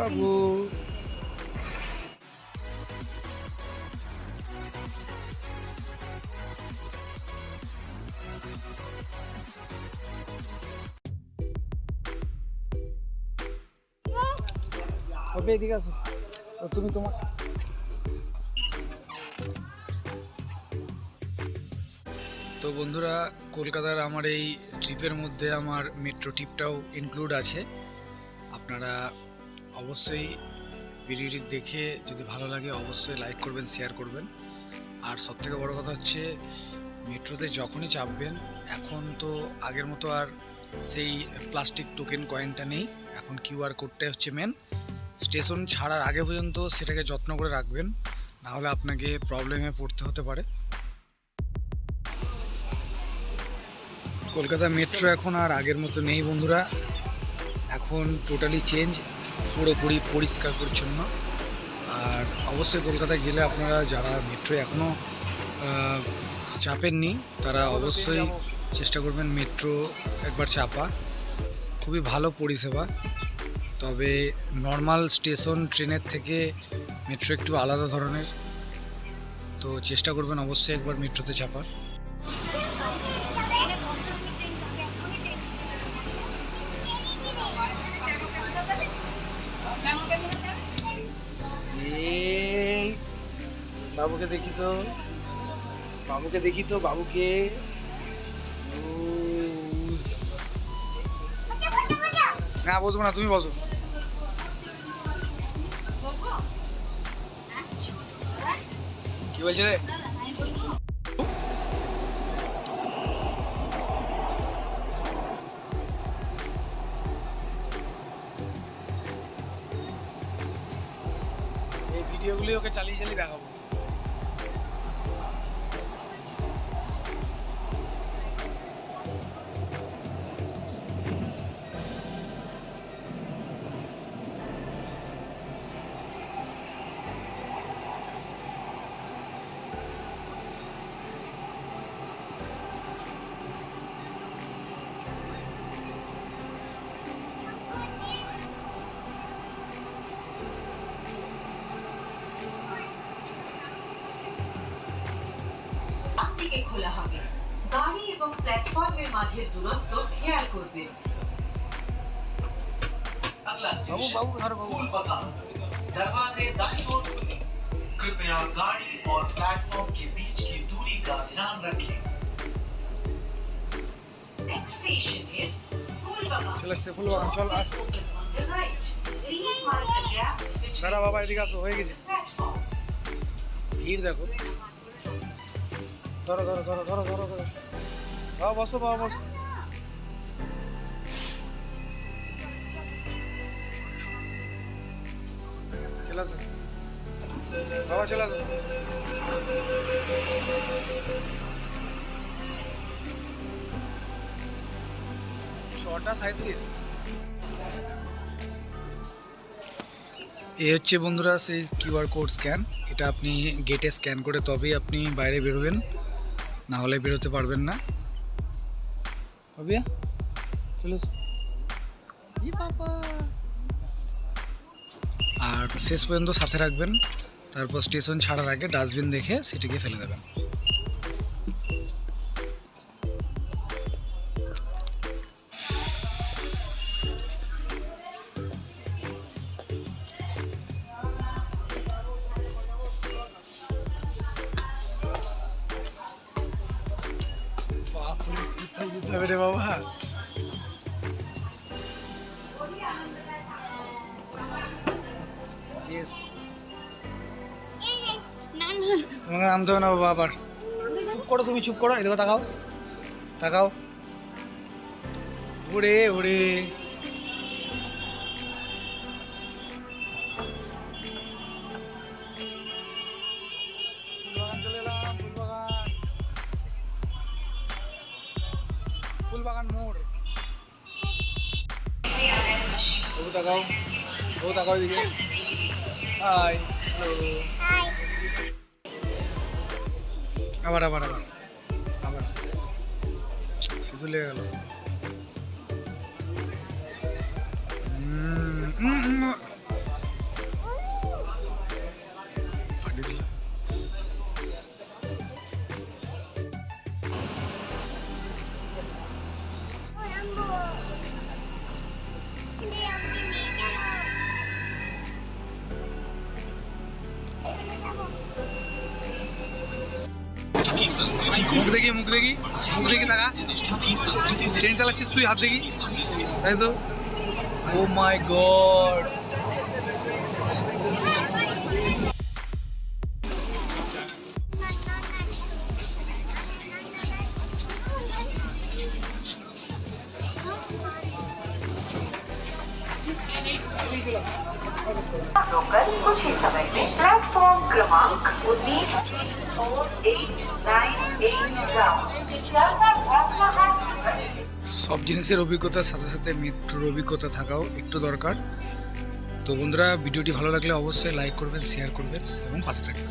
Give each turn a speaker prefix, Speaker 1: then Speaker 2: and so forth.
Speaker 1: বাবু হবে এদিকে আসো। ও তুমি তোমার তো বন্ধুরা কলকাতার আমার এই ট্রিপের মধ্যে আমার মেট্রো ট্রিপটাও ইনক্লুড আছে। আপনারা অবশ্যই ভিডিওটি দেখে যদি ভালো লাগে অবশ্যই লাইক করবেন শেয়ার করবেন। আর সবথেকে বড় কথা হচ্ছে, মেট্রোতে যখনই চাপবেন, এখন তো আগের মতো আর সেই প্লাস্টিক টোকেন কয়েনটা নেই। এখন কিউআর কোডটাই হচ্ছে মেন স্টেশন ছাড়ার আগে পর্যন্ত সেটাকে যত্ন করে রাখবেন না হলে আপনাকে প্রবলেমে পড়তে হতে পারে। কলকাতা মেট্রো এখন আর আগের মতো নেই বন্ধুরা। এখন টোটালি চেঞ্জ পুরোপুরি পরিষ্কার পরিচ্ছন্ন। আর অবশ্যই কলকাতায় গেলে আপনারা যারা মেট্রো এখনও চাপেননি, তারা অবশ্যই চেষ্টা করবেন মেট্রো একবার চাপা। খুবই ভালো পরিষেবা। তবে নর্মাল স্টেশন ট্রেনের থেকে মেট্রো একটু আলাদা ধরনের। তো চেষ্টা করবেন অবশ্যই একবার মেট্রোতে চাপার। বাবুকে দেখি তো। বাবুকে দেখি তো, বাবুকে। না, বসবো না, তুমি বসো। কি বলছে রে? এই ভিডিওগুলি ওকে চালিয়ে চালিয়ে দেখাবো।
Speaker 2: দিকে খোলা হবে গাড়ি এবং প্ল্যাটফর্মের মাঝের দূরত্ব খেয়াল করবেন
Speaker 3: अगला
Speaker 1: বাবু
Speaker 3: स्टेशन
Speaker 1: বাবু ধরো বাবু
Speaker 3: फूल बगान दरवाजे दाईं ओर खुले कृपया गाड़ी और प्लेटफॉर्म के बीच की दूरी का ध्यान रखें
Speaker 2: Next station is Pulbagan.
Speaker 1: চলে এসছে ফুলবাগান চল আর
Speaker 2: On the right. Please mark the gap between
Speaker 1: দাঁড়া বাবা এদিকে আসো হয়ে গেছে
Speaker 2: the platform.
Speaker 1: ভিড় দেখো ধরো ধরো ধরো ধরো ধরো ধরো। বাবা বসো বাবা বসো। চলে আসো। বাবা, চলে আসো। ছটা সাঁত্রিশ এ হচ্ছে বন্ধুরা, সেই কিউআর কোড স্ক্যান। এটা আপনি গেটে স্ক্যান করে তবেই আপনি বাইরে বেরোবেন। না হলে বেরোতে পারবেন না। ভাবিয়া চলে। আর শেষ পর্যন্ত সাথে রাখবেন। তারপর স্টেশন ছাড়ার আগে ডাস্টবিন দেখে সেটিকে ফেলে দেবেন। হবে রে বাবা ইয়েস তোমাকে নামতে হবে না বাবা আবার। চুপ করো তুমি চুপ করো এদিকে তাকাও। তাকাও। ওরে ওরে। ফুলবাগান মোড়। তবু তাকাও তবু তাকাও এদিকে। হাই হ্যালো আবার আবার আবার আবার। চলে গেল। মুখ দেখি মুখ দেখি মুখ দেখি টাকা ট্রেন চালাচ্ছিস তুই হাত দেখি তাই তো ও মাই গড
Speaker 2: होकर कुछ ही समय में प्लेटफॉर्म क्रमांक उन्नीस फोर एट नाइन एट
Speaker 1: সব জিনিসের অভিজ্ঞতার সাথে সাথে মেট্রোর অভিজ্ঞতা থাকাও একটু দরকার তো বন্ধুরা ভিডিওটি ভালো লাগলে অবশ্যই লাইক করবেন শেয়ার করবেন এবং পাশে থাকবেন